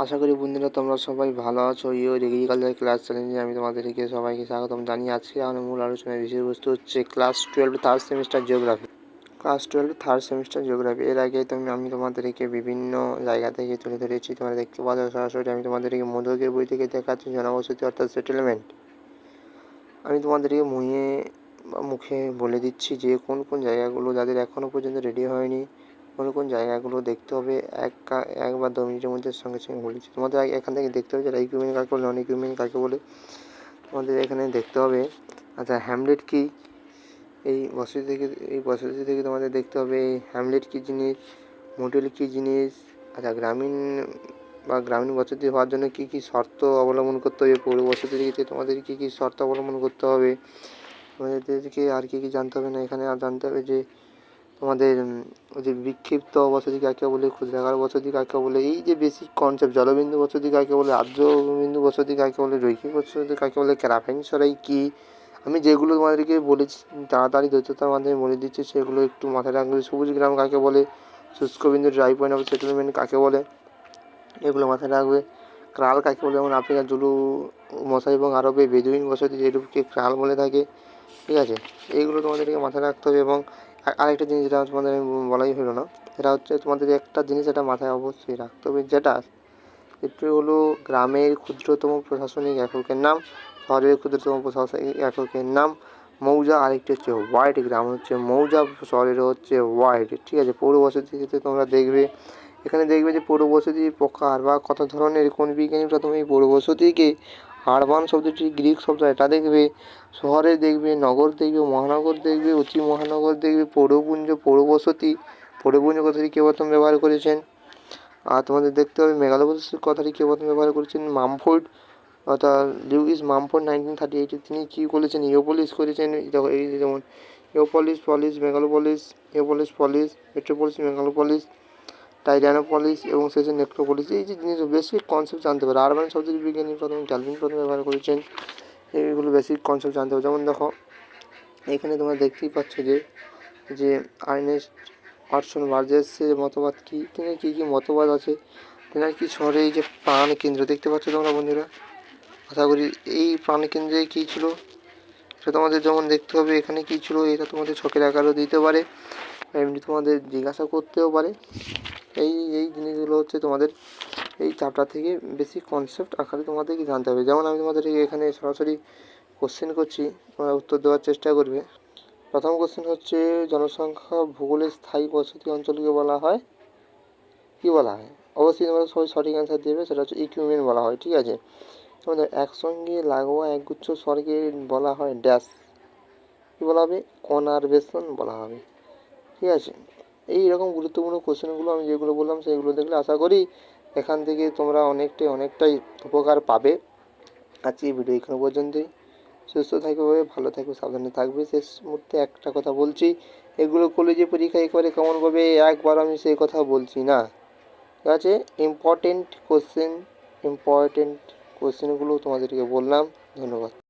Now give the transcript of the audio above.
আশা করি বন্ধুরা তোমরা সবাই ভালো আছো। ইও এগ্রিকালচার ক্লাস চ্যালেঞ্জে আমি তোমাদেরকে সবাইকে স্বাগতম জানিয়ে আজকে আমার মূল আলোচনার বিষয়বস্তু হচ্ছে class twelve third semester geography class twelve third semester geography এর আগে তুমি, আমি তোমাদেরকে বিভিন্ন জায়গা থেকে তুলে ধরেছি। তোমরা দেখতে পাচ্ছ সরাসরি আমি তোমাদেরকে মধুকের বই থেকে দেখাচ্ছি, জনবসতি অর্থাৎ সেটেলমেন্ট আমি তোমাদেরকে মুয়ে মুখে বলে দিচ্ছি যে কোন কোন জায়গাগুলো যাদের এখনও পর্যন্ত রেডি হয়নি কোন কোন জায়গাগুলো দেখতে হবে, এক এক বা দু মিনিটের মধ্যে সঙ্গে সঙ্গে বলেছি তোমাদের এখান থেকে দেখতে হবে যারা ইকুইপমেন্ট কাকে বলে নন ইকুইপমেন্ট কাকে বলে। তোমাদের এখানে দেখতে হবে। আচ্ছা হ্যামলেট কি? এই বসতি থেকে, এই বসতি থেকে তোমাদের দেখতে হবে এই হ্যামলেট কী জিনিস মোটেল কী জিনিস আচ্ছা গ্রামীণ বা গ্রামীণ বসতি হওয়ার জন্য কী কী শর্ত অবলম্বন করতে হবে? পৌর বসতি থেকে তোমাদের কী কী শর্ত অবলম্বন করতে হবে তোমাদেরকে আর কী কী জানতে হবে না? এখানে আর জানতে হবে যে তোমাদের ওই যে বিক্ষিপ্ত বসতি কাকে বলে ক্ষুদ্রাকার বসতি কাকে বলে, এই যে বেসিক কনসেপ্ট জলবিন্দু বসতি কাকে বলে আর্দ্র বিন্দু বসতি কাকে বলে, রৈখিক বসতি কাকে বলে ক্যারাফাইন সরাই কী? আমি যেগুলো তোমাদেরকে বলেছি, তাড়াতাড়ি দ্বৈততার মাধ্যমে বলে দিচ্ছি, সেগুলো একটু মাথায় রাখবে। সবুজ গ্রাম কাকে বলে, শুষ্ক বিন্দু ড্রাই পয়েন্ট অফ সেটেলমেন্ট কাকে বলে, এগুলো মাথায় রাখবে। ক্রাল কাকে বলে, যেমন আফ্রিকার জুলু মশাই এবং আরবে বেদুইন বসতি যেরূপকে ক্রাল বলে থাকে, ঠিক আছে? এইগুলো তোমাদেরকে মাথায় রাখতে হবে এবং আরেকটা জিনিস যেটা তোমাদের আমি বলাই হলো না, সেটা হচ্ছে তোমাদের একটা জিনিস এটা মাথায় অবশ্যই রাখতে হবে, যেটা এটি হলো গ্রামের ক্ষুদ্রতম প্রশাসনিক এককের নাম, শহরের ক্ষুদ্রতম প্রশাসনিক এককের নাম, মৌজা আরেকটি হচ্ছে ওয়ার্ড গ্রাম, হচ্ছে মৌজা শহরের হচ্ছে ওয়ার্ড ঠিক আছে? পৌর বসতিতে তোমরা দেখবে, এখানে দেখবে যে পৌর বসতির প্রকার বা কত ধরনের কোন বিজ্ঞানী প্রথমে এই পৌর বসতিকে আরবান শব্দটি গ্রিক শব্দ এটা দেখবে, শহরে দেখবে, নগর দেখবে, মহানগর দেখবে অতি মহানগর দেখবে, পৌরপুঞ্জ, পৌরবসতি। পৌরপুঞ্জ কথাটি কে প্রথম ব্যবহার করেছেন? আর তোমাদের দেখতে হবে মেগালোপলিসের কথাটি কে প্রথম ব্যবহার করেছেন? মামফোর্ড, অর্থাৎ লিউইস মামফোর্ড নাইনটিন থার্টি এইটে তিনি কী করেছেন ইওপলিস করেছেন। এই যেমন ইওপলিস পলিস মেগালোপলিস ইওপলিস পলিস, মেট্রোপলিস মেগালোপলিস টাইরানোপলিস এবং শেষে নেক্রোপলিস এই যে জিনিস বেসিক কনসেপ্ট জানতে পারে। আরবান শব্দের বিজ্ঞানী প্রথম ক্যালভিন প্রথম ব্যবহার করেছেন। এইগুলো বেসিক কনসেপ্ট জানতে হবে যেমন দেখো, এখানে তোমরা দেখতেই পাচ্ছ যে যে আর্নেস্ট অটসন বার্জেসের মতবাদ কী? তিনি কী কী মতবাদ আছে? তেনার কি শহরে এই যে প্রাণ কেন্দ্র দেখতে পাচ্ছ তোমরা বন্ধুরা? আশা করি এই প্রাণ কেন্দ্রে কী ছিল? সেটা তোমাদের যেমন দেখতে হবে, এখানে কী ছিল? এটা তোমাদের ছকের আকারও দিতে পারে। এমনি তোমাদের জিজ্ঞাসা করতেও পারে। এই এই জিনিসগুলো হচ্ছে তোমাদের এই চ্যাপ্টার থেকে বেশি কনসেপ্ট আকারে তোমাদেরকে জানতে হবে। যেমন আমি তোমাদের এখানে সরাসরি কোশ্চেন করছি, তোমরা উত্তর দেওয়ার চেষ্টা করবে। প্রথম কোশ্চেন হচ্ছে, জনসংখ্যা ভূগোলের স্থায়ী বসতি অঞ্চলকে বলা হয়। কী বলা হয়? অবশ্যই তোমরা সবাই সঠিক অ্যান্সার দেবে, সেটা হচ্ছে ইকুইপমেন্ট বলা হয়, ঠিক আছে? তোমাদের একসঙ্গে লাগোয়া একগুচ্ছ স্বর্গে বলা হয় ড্যাশ কী বলা হবে? কনারভেশন বলা হবে, ঠিক আছে? এই রকম গুরুত্বপূর্ণ কোশ্চেনগুলো আমি যেগুলো বললাম সেগুলো দেখলে আশা করি এখান থেকে তোমরা অনেকটাই অনেকটাই উপকার পাবে। আজকে ভিডিও এখানে পর্যন্তই। সুস্থ থাকবে ভালো থাকবে সাবধানে থাকবে। শেষ মুহূর্তে একটা কথা বলছি, এগুলো কলেজে পরীক্ষা একবারে কেমন করবে একবার আমি সেই কথা বলছি না। ঠিক আছে? ইম্পর্টেন্ট কোশ্চেন ইম্পর্টেন্ট কোশ্চেনগুলো তোমাদেরকে বললাম। ধন্যবাদ।